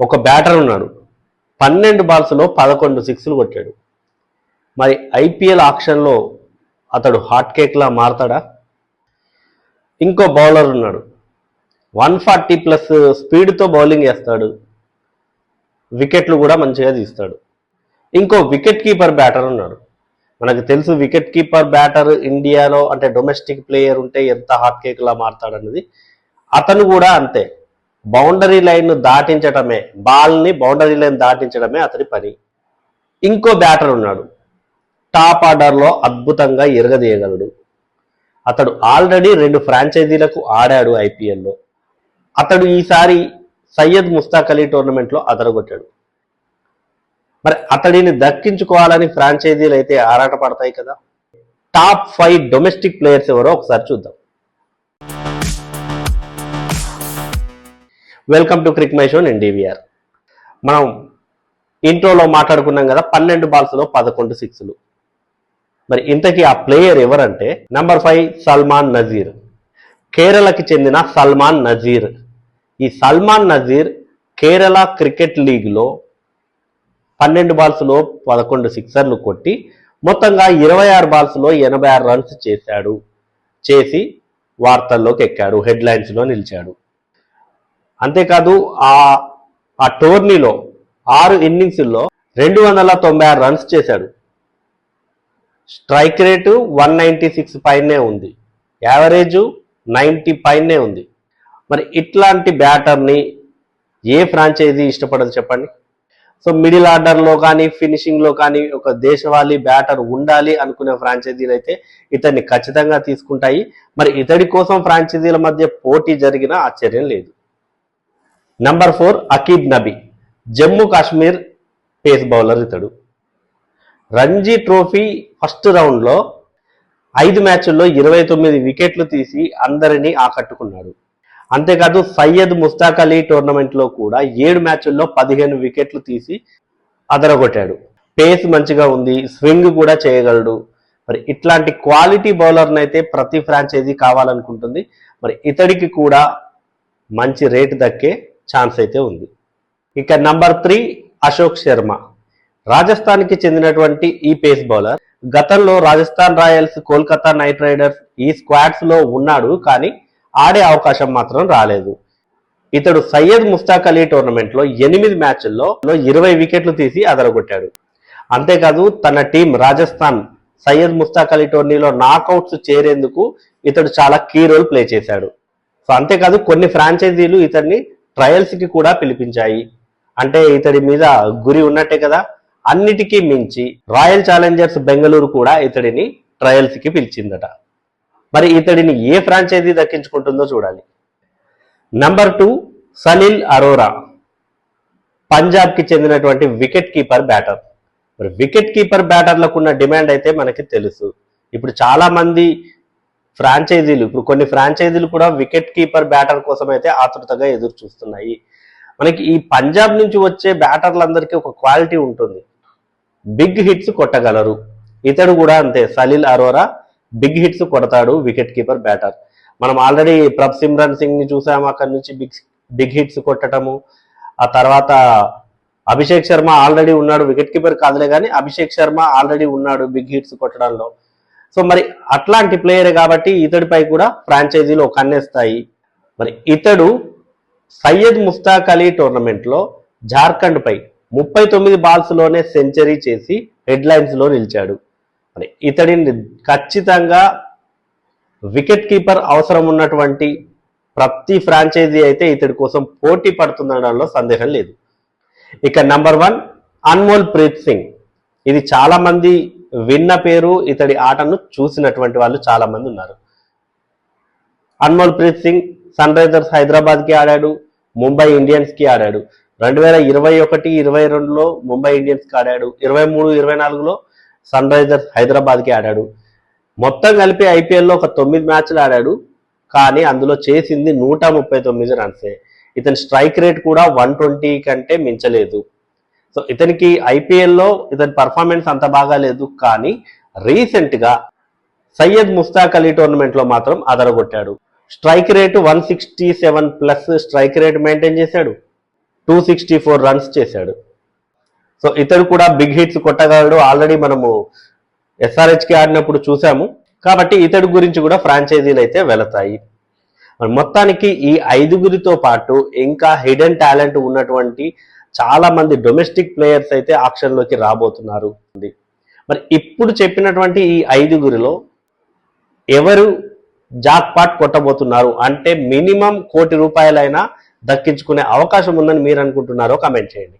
ఒక బ్యాటర్ ఉన్నాడు. పన్నెండు బాల్స్లో పదకొండు సిక్స్లు కొట్టాడు. మరి ఐపీఎల్ ఆక్షన్లో అతడు హాట్ కేక్లా మారతాడా? ఇంకో బౌలర్ ఉన్నాడు. వన్ ఫార్టీ ప్లస్ స్పీడ్తో బౌలింగ్ వేస్తాడు వికెట్లు కూడా మంచిగా తీస్తాడు. ఇంకో వికెట్ కీపర్ బ్యాటర్ ఉన్నాడు. మనకు తెలుసు వికెట్ కీపర్ బ్యాటర్ ఇండియాలో అంటే డొమెస్టిక్ ప్లేయర్ ఉంటే ఎంత హాట్ కేక్లా మారతాడన్నది. అతను కూడా అంతే. బౌండరీ లైన్ను దాటించడమే బాల్ని బౌండరీ లైన్ దాటించడమే అతని పని. ఇంకో బ్యాటర్ ఉన్నాడు. టాప్ ఆర్డర్లో అద్భుతంగా ఎరగదీయగలడు. అతడు ఆల్రెడీ రెండు ఫ్రాంచైజీలకు ఆడాడు ఐపీఎల్లో అతడు ఈసారి సయ్యద్ ముస్తాక్ అలీ టోర్నమెంట్లో అదరగొట్టాడు. మరి అతడిని దక్కించుకోవాలని ఫ్రాంచైజీలు అయితే ఆరాటపడతాయి కదా? టాప్ ఫైవ్ డొమెస్టిక్ ప్లేయర్స్ ఎవరో ఒకసారి చూద్దాం. Welcome to Cric My show నేను డివిఆర్ మనం ఇంట్రోలో మాట్లాడుకున్నాం కదా పన్నెండు బాల్స్లో పదకొండు సిక్స్లు మరి ఇంతకీ ఆ ప్లేయర్ ఎవరంటే నంబర్ ఫైవ్ సల్మాన్ నజీర్. కేరళకి చెందిన సల్మాన్ నజీర్. ఈ సల్మాన్ నజీర్ కేరళ క్రికెట్ లీగ్లో పన్నెండు బాల్స్లో పదకొండు సిక్సర్లు కొట్టి మొత్తంగా ఇరవై ఆరు బాల్స్లో ఎనభై ఆరు రన్స్ చేశాడు. చేసి వార్తల్లోకి ఎక్కాడు హెడ్లైన్స్లో నిలిచాడు. అంతేకాదు ఆ ఆ టోర్నీలో ఆరు ఇన్నింగ్స్లో రెండు వందల తొంభై ఆరు రన్స్ చేశాడు. Strike rate one ninety six పైనే ఉంది. యావరేజ్ నైంటీ పైనే ఉంది. మరి ఇట్లాంటి బ్యాటర్ని ఏ ఫ్రాంచైజీ ఇష్టపడదు చెప్పండి? సో మిడిల్ ఆర్డర్లో కానీ ఫినిషింగ్లో కానీ ఒక దేశవాళీ బ్యాటర్ ఉండాలి అనుకునే ఫ్రాంచైజీలు అయితే ఇతన్ని ఖచ్చితంగా తీసుకుంటాయి. మరి ఇతడి కోసం ఫ్రాంచైజీల మధ్య పోటీ జరిగిన ఆశ్చర్యం లేదు. Number four Auqib Nabi Jammu Kashmir pace bowler ఇతడు. రంజీ ట్రోఫీ ఫస్ట్ రౌండ్లో ఐదు మ్యాచ్ల్లో ఇరవై తొమ్మిది వికెట్లు తీసి అందరినీ ఆకట్టుకున్నాడు. అంతేకాదు సయ్యద్ ముస్తాక్ అలీ టోర్నమెంట్లో కూడా ఏడు మ్యాచ్ల్లో పదిహేను వికెట్లు తీసి అదరగొట్టాడు. పేస్ మంచిగా ఉంది స్వింగ్ కూడా చేయగలడు. మరి ఇట్లాంటి క్వాలిటీ బౌలర్ని అయితే ప్రతి ఫ్రాంచైజీ కావాలనుకుంటుంది. మరి ఇతడికి కూడా మంచి రేట్ దక్కే ఛాన్స్ అయితే ఉంది. ఇక నంబర్ త్రీ అశోక్ శర్మ. రాజస్థాన్కి చెందినటువంటి ఈ పేస్ బౌలర్ గతంలో Rajasthan Royals Kolkata Knight Riders ఈ స్క్వాడ్స్లో ఉన్నాడు కానీ ఆడే అవకాశం మాత్రం రాలేదు. ఇతడు సయ్యద్ ముస్తాక్ అలీ టోర్నమెంట్లో ఎనిమిది మ్యాచ్ల్లో ఇరవై వికెట్లు తీసి అదరగొట్టాడు. అంతేకాదు తన టీం రాజస్థాన్ సయ్యద్ ముస్తాక్ అలీ టోర్నీలో నాకౌట్స్ చేరేందుకు ఇతడు చాలా కీ రోల్ ప్లే చేశాడు. సో అంతేకాదు కొన్ని ఫ్రాంచైజీలు ఇతన్ని ట్రయల్స్కి కూడా పిలిపించాయి. అంటే ఇతడి మీద గురి ఉన్నట్టే కదా? అన్నిటికీ మించి రాయల్ ఛాలెంజర్స్ బెంగళూరు కూడా ఇతడిని ట్రయల్స్కి పిలిచిందట. మరి ఇతడిని ఏ ఫ్రాంచైజీ దక్కించుకుంటుందో చూడాలి. Number two Sanil Arora. పంజాబ్కి చెందినటువంటి వికెట్ కీపర్ బ్యాటర్. మరి వికెట్ కీపర్ బ్యాటర్లకు ఉన్న డిమాండ్ అయితే మనకి తెలుసు. ఇప్పుడు చాలామంది ఫ్రాంచైజీలు. ఇప్పుడు కొన్ని ఫ్రాంచైజీలు కూడా వికెట్ కీపర్ బ్యాటర్ కోసం అయితే ఆతృతగా ఎదురు చూస్తున్నాయి. మనకి ఈ పంజాబ్ నుంచి వచ్చే బ్యాటర్లందరికీ ఒక క్వాలిటీ ఉంటుంది. బిగ్ హిట్స్ కొట్టగలరు. ఇతడు కూడా అంతే సలీల్ అరోరా బిగ్ హిట్స్ కొడతాడు వికెట్ కీపర్ బ్యాటర్. మనం ఆల్రెడీ ప్రభ్ సిమ్రన్ సింగ్ని చూసాము అక్కడి నుంచి బిగ్ బిగ్ హిట్స్ కొట్టడము ఆ తర్వాత అభిషేక్ శర్మ ఆల్రెడీ ఉన్నాడు వికెట్ కీపర్ కాదులే కానీ అభిషేక్ శర్మ ఆల్రెడీ ఉన్నాడు బిగ్ హిట్స్ కొట్టడంలో. సో మరి అట్లాంటి ప్లేయర్ కాబట్టి ఇతడిపై కూడా ఫ్రాంచైజీలు ఒక కన్నేస్తాయి. మరి ఇతడు సయ్యద్ ముస్తాక్ అలీ టోర్నమెంట్లో జార్ఖండ్పై ముప్పై తొమ్మిది బాల్స్లోనే సెంచరీ చేసి హెడ్లైన్స్లో నిలిచాడు. మరి ఇతడిని ఖచ్చితంగా వికెట్ కీపర్ అవసరం ఉన్నటువంటి ప్రతి ఫ్రాంచైజీ అయితే ఇతడి కోసం పోటీ పడుతుందనడంలో సందేహం లేదు. ఇక నంబర్ వన్ అన్మోల్ ప్రీత్ సింగ్. ఇది చాలామంది విన్న పేరు ఇతడి ఆటను చూసినటువంటి వాళ్ళు చాలా మంది ఉన్నారు. అన్మోల్ ప్రీత్ సింగ్ సన్ రైజర్స్ హైదరాబాద్కి ఆడాడు ముంబై ఇండియన్స్కి ఆడాడు. రెండు వేల ఇరవై ఒకటి ఇరవై రెండులో ముంబై ఇండియన్స్కి ఆడాడు. ఇరవై మూడు ఇరవై నాలుగులో సన్ రైజర్స్ హైదరాబాద్కి ఆడాడు. మొత్తం కలిపి ఐపీఎల్లో ఒక తొమ్మిది మ్యాచ్లు ఆడాడు కానీ అందులో చేసింది నూట ముప్పై తొమ్మిది రన్సే. ఇతని స్ట్రైక్ రేట్ కూడా వన్ ట్వంటీ కంటే మించలేదు. సో ఇతనికి ఐపీఎల్లో ఇతని పర్ఫార్మెన్స్ అంత బాగా లేదు కానీ రీసెంట్గా సయ్యద్ ముస్తాక్ అలీ టోర్నమెంట్లో మాత్రం అదరగొట్టాడు. Strike rate one sixty seven plus strike rate maintain చేశాడు. టూ సిక్స్టీ ఫోర్ రన్స్ చేశాడు. సో ఇతడు కూడా బిగ్ హిట్స్ కొట్టగలడు. ఆల్రెడీ మనము ఎస్ఆర్హెచ్కి ఆడినప్పుడు చూసాము. కాబట్టి ఇతడి గురించి కూడా ఫ్రాంచైజీలు అయితే వెళతాయి. మొత్తానికి ఈ ఐదుగురితో పాటు ఇంకా హిడెన్ టాలెంట్ ఉన్నటువంటి చాలా మంది డొమెస్టిక్ ప్లేయర్స్ అయితే ఆక్షన్లోకి రాబోతున్నారు. మరి ఇప్పుడు చెప్పినటువంటి ఈ ఐదుగురిలో ఎవరు జాక్పాట్ కొట్టబోతున్నారు? అంటే మినిమం కోటి రూపాయలైనా దక్కించుకునే అవకాశం ఉందని మీరు అనుకుంటున్నారో కమెంట్ చేయండి.